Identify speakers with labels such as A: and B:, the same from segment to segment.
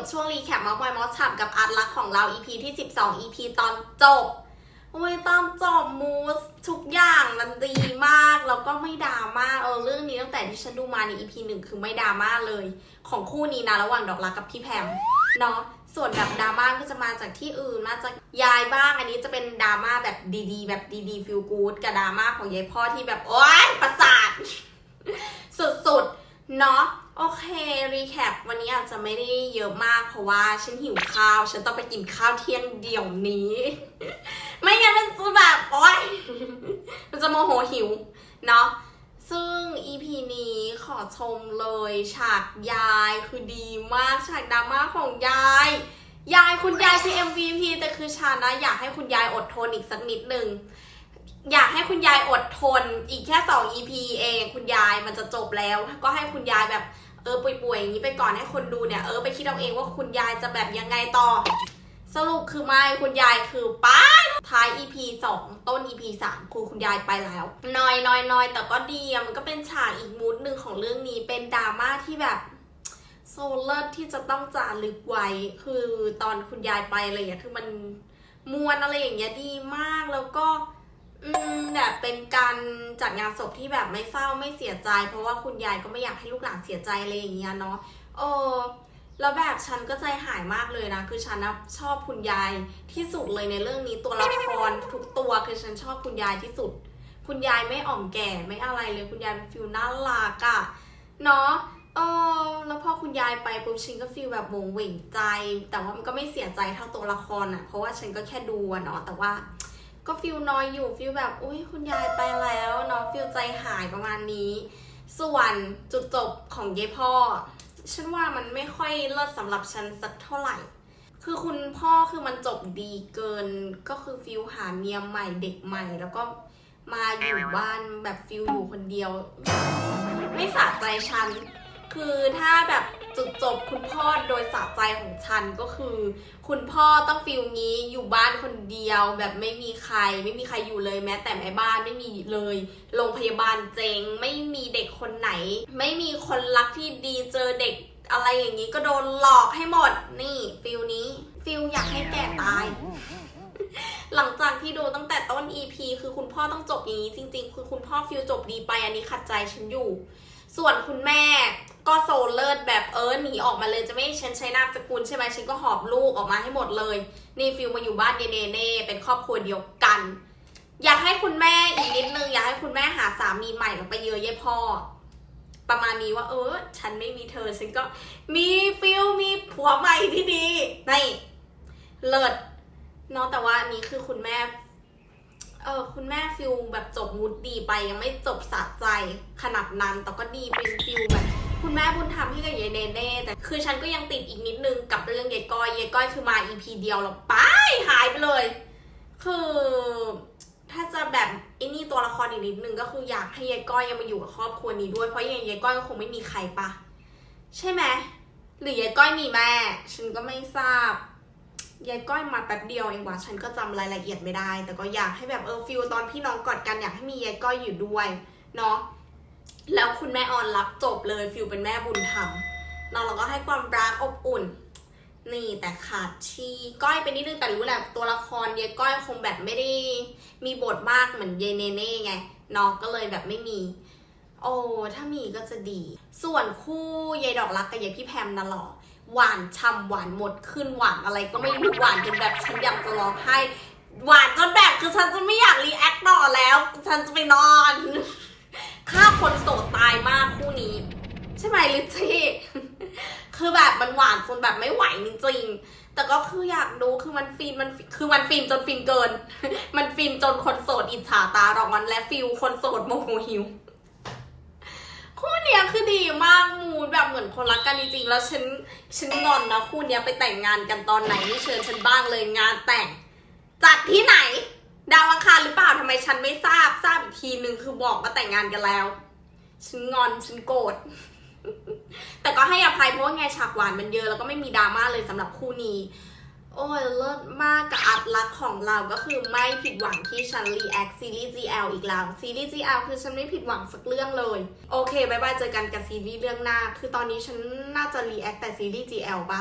A: กับช่วงรีแคปมอสมอยมอสฉ่ำกับอาร์ตลักของเรา EP ที่ 12 EP ตอนจบโอ้ยตอนจบมูสทุกอย่างมันดีมากแล้วก็ไม่ดราม่าเออเรื่องนี้ตั้งแต่ที่ฉันดูมาใน EP หนึ่งคือไม่ดราม่าเลย ของคู่นี้นะระหว่างดอกรักกับพี่แพมเนาะส่วนแบบดราม่าก็จะมาจากที่อื่นมาจากยายบ้าง อันนี้จะเป็นดราม่าแบบดีๆ แบบดีๆฟิลกู๊ดกับดราม่าของยายพ่อที่แบบโอ๊ยประสาทสุดๆเนาะ โอเค รีแคป วันนี้อาจจะไม่ได้เยอะมาก เพราะว่าฉันหิวข้าว ฉันต้องไปกินข้าวเที่ยงเดี๋ยวนี้ ไม่งั้นมันจะแบบ โอ๊ย มันจะโมโหหิว เนาะ ซึ่ง EP นี้ขอชมเลย ฉากยายคือดีมาก ฉากดราม่าของยาย ยายคุณยายคือ MVP แต่คือฉันนะ อยากให้คุณยายอดทนอีกสักนิดหนึ่งอยากให้คุณยายอดทนอีกแค่ 2 EP เอง คุณยายมันจะจบแล้ว ก็ให้คุณยายแบบ เออป่วยๆอย่างนี้ไปก่อนให้คนดูเนี่ยเออไปคิดเอาเองว่าคุณยายจะแบบยังไงต่อ สรุปคือไม่คุณยายคือไป้ายท้าย EP 2 ต้น EP 3คือคุณยายไปแล้วนอยนอยนอยแต่ก็ดีอะมันก็เป็นฉากอีกมูดหนึ่งของเรื่องนี้เป็นดราม่าที่แบบโซเลิศที่จะต้องจารึกไว้คือตอนคุณยายไปอะไรอย่างเงี้ยคือมันมวนอะไรอย่างเงี้ยดีมากแล้วก็ อืมแบบเป็นการจัดงานศพที่แบบไม่เศร้าไม่เสียใจ เพราะว่าคุณยายก็ไม่อยากให้ลูกหลานเสียใจอะไรอย่างเงี้ยเนาะเออแล้วแบบฉันก็ใจหายมากเลยนะ คือฉันนะชอบคุณยายที่สุดเลยในเรื่องนี้ตัวละครทุกตัวคือฉันชอบคุณยายที่สุด คุณยายไม่อ่อมแก่ไม่อะไรเลยคุณยายเป็นฟิลน่ารักอะเนาะเออแล้วพอคุณยายไปปุ๊บฉันก็ฟีลแบบโหวงเหว่งใจ แต่ว่ามันก็ไม่เสียใจเท่าตัวละครอะเพราะว่าฉันก็แค่ดูอะเนาะแต่ว่า ก็ฟิลน้อยอยู่ฟิลแบบอุ้ยคุณยายไปแล้วเนาะฟิลใจหายประมาณนี้ ส่วนจุดจบของเยายพ่อ ฉันว่ามันไม่ค่อยเลิศสำหรับฉันสักเท่าไหร่ คือคุณพ่อคือมันจบดีเกินก็คือฟิลหาเมียใหม่เด็กใหม่ แล้วก็มาอยู่บ้านแบบฟิลอยู่คนเดียว ไม่สะใจฉัน คือถ้าแบบ จุดจบคุณพ่อโดยสะใจของฉันก็คือ คุณพ่อต้องฟิลงี้อยู่บ้านคนเดียวแบบไม่มีใคร ไม่มีใครอยู่เลยแม้ แต่แม่บ้านไม่มีเลยโรงพยาบาลเจงไม่มีเด็กคนไหน ไม่มีคนรักที่ดีเจอเด็กอะไรอย่างนี้ก็โดนหลอกให้หมดนี่ฟิลนี้ฟิลอยากให้แก่ตาย หลังจากที่ดูตั้งแต่ต้น EP คือคุณพ่อต้องจบอย่างนี้จริง ๆ คือคุณพ่อฟิลจบดีไปอันนี้ขัดใจฉันอยู่ ส่วนคุณแม่ก็โซเลิศแบบเออหนีออกมาเลยจะไม่ฉันใช้นามสกุลใช่ไหมฉันก็หอบลูกออกมาให้หมดเลย นี่ฟิลมาอยู่บ้านเนเนเน่เป็นครอบครัวเดียวกัน อยากให้คุณแม่อีกนิดนึงอยากให้คุณแม่หาสามีใหม่แล้วไปเยอะเย่พ่อ ประมาณนี้ว่า เออ ฉันไม่มีเธอ ฉันก็มีฟิลมีผัวใหม่ที่ดีนี่เลิศเนาะแต่ว่านี้คือคุณแม่ คุณแม่ฟิลแบบจบมูดดีไปยังไม่จบสะใจขนาดนั้น แต่ก็ดีเป็นฟิลแบบคุณแม่บุญธรรมให้กับยายเนเน่แต่คือฉันก็ยังติดอีกนิดนึงกับเรื่องยายก้อยยายก้อยคือมา EP เดียวแล้วไปหายไปเลย คือถ้าจะแบบไอ้นี่ตัวละครอีกนิดนึงก็คืออยากให้ยายก้อยยังมาอยู่กับครอบครัวนี้ด้วยเพราะยังยายก้อยก็คงไม่มีใครปะใช่ไหมหรือยายก้อยมีแม่ ฉันก็ไม่ทราบ ยายก้อยมาแป๊บเดียวเองว่ะฉันก็จำรายละเอียดไม่ได้ แต่ก็อยากให้แบบเออฟิลตอนพี่น้องกอดกันอยากให้มียายก้อยอยู่ด้วยเนาะแล้วคุณแม่ออนรับจบเลยฟิลเป็นแม่บุญธรรมนาะแล้วก็ให้ความรักอบอุ่น นี่แต่ขาดชีก้อยไปนิดนึงแต่รู้แหละตัวละครยายก้อยคงแบบไม่ได้มีบทมากเหมือนยายเนเน่ไงเนาะก็เลยแบบไม่มี โอ้ถ้ามีก็จะดี ส่วนคู่ยายดอกรักกับยายพี่แพมน่ะหรอ หวานฉ่ำหวานหมดขึ้นหวานอะไรก็ไม่รู้หวานจนแบบฉันอยากจะร้องไห้หวานจนแบบคือฉันจะไม่อยากรีแอคต่อแล้ว ฉันจะไปนอนฆ่าคนโสดตายมากคู่นี้ ใช่ไหมลิซี่คือแบบมันหวานจนแบบไม่ไหวจริงๆแต่ก็คืออยากดูคือมันฟินมันคือมันฟินจนฟินเกิน มันฟินจนคนโสดอิจฉาตาร้อนและฟิลคนโสดโมโหหิว คู่เนี้ยคือดีมากมูดแบบเหมือนคนรักกันจริงๆแล้วฉันฉันงอนนะคู่เนี้ยไปแต่งงานกันตอนไหนนี่เชิญฉันบ้างเลยงานแต่ง จัดที่ไหน ดาวอังคารหรือเปล่าทำไมฉันไม่ทราบทราบอีกทีนึงคือบอกว่าแต่งงานกันแล้ว ฉันงอนฉันโกรธแต่ก็ให้อภัยเพราะว่าไงฉากหวานมันเยอะแล้วก็ไม่มีดราม่าเลยสำหรับคู่นี้ โอ้ยเลิศมากกับอัดลักของเราก็คือไม่ผิดหวังที่ฉันรีแอคซีรีส์ GL อีกแล้ว ซีรีส์ GL คือฉันไม่ผิดหวังสักเรื่องเลย โอเคบายบายเจอกันกับซีรีส์เรื่องหน้า คือตอนนี้ฉันน่าจะรีแอคแต่ซีรีส์ GL ปะ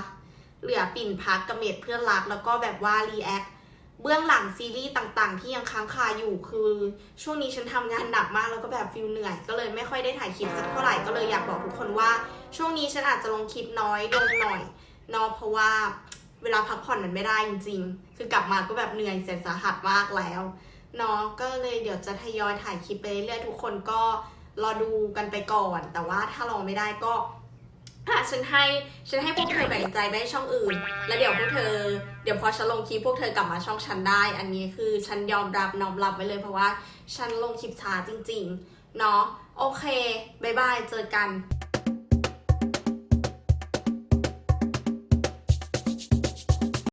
A: เหลือปิ่นพักกับเมดเพื่อนรักแล้วก็แบบว่ารีแอคเบื้องหลังซีรีส์ต่างๆ ที่ยังค้างคาอยู่คือ ช่วงนี้ฉันทำงานหนักมากแล้วก็แบบฟิลเหนื่อย ก็เลยไม่ค่อยได้ถ่ายคลิปสักเท่าไหร่ก็เลยอยากบอกทุกคนว่า ช่วงนี้ฉันอาจจะลงคลิปน้อยลงหน่อยเนาะเพราะว่า เวลาพักผ่อนมันไม่ได้จริง ๆ คือกลับมาก็แบบเหนื่อยแสนสาหัสมากแล้วเนาะก็เลยเดี๋ยวจะทยอยถ่ายคลิปไปเรื่อยๆทุกคนก็รอดูกันไปก่อน แต่ว่าถ้าลองไม่ได้ก็อะฉันให้ฉันให้พวกเธอแบ่งใจไว้ช่องอื่น แล้วเดี๋ยวพวกเธอ เดี๋ยวพอฉันลงคลิปพวกเธอกลับมาช่องฉันได้ อันนี้คือฉันยอมรับน้อมรับไว้เลยเพราะว่าฉันลงคลิปช้าจริง ๆ เนาะโอเคบายบายเจอกัน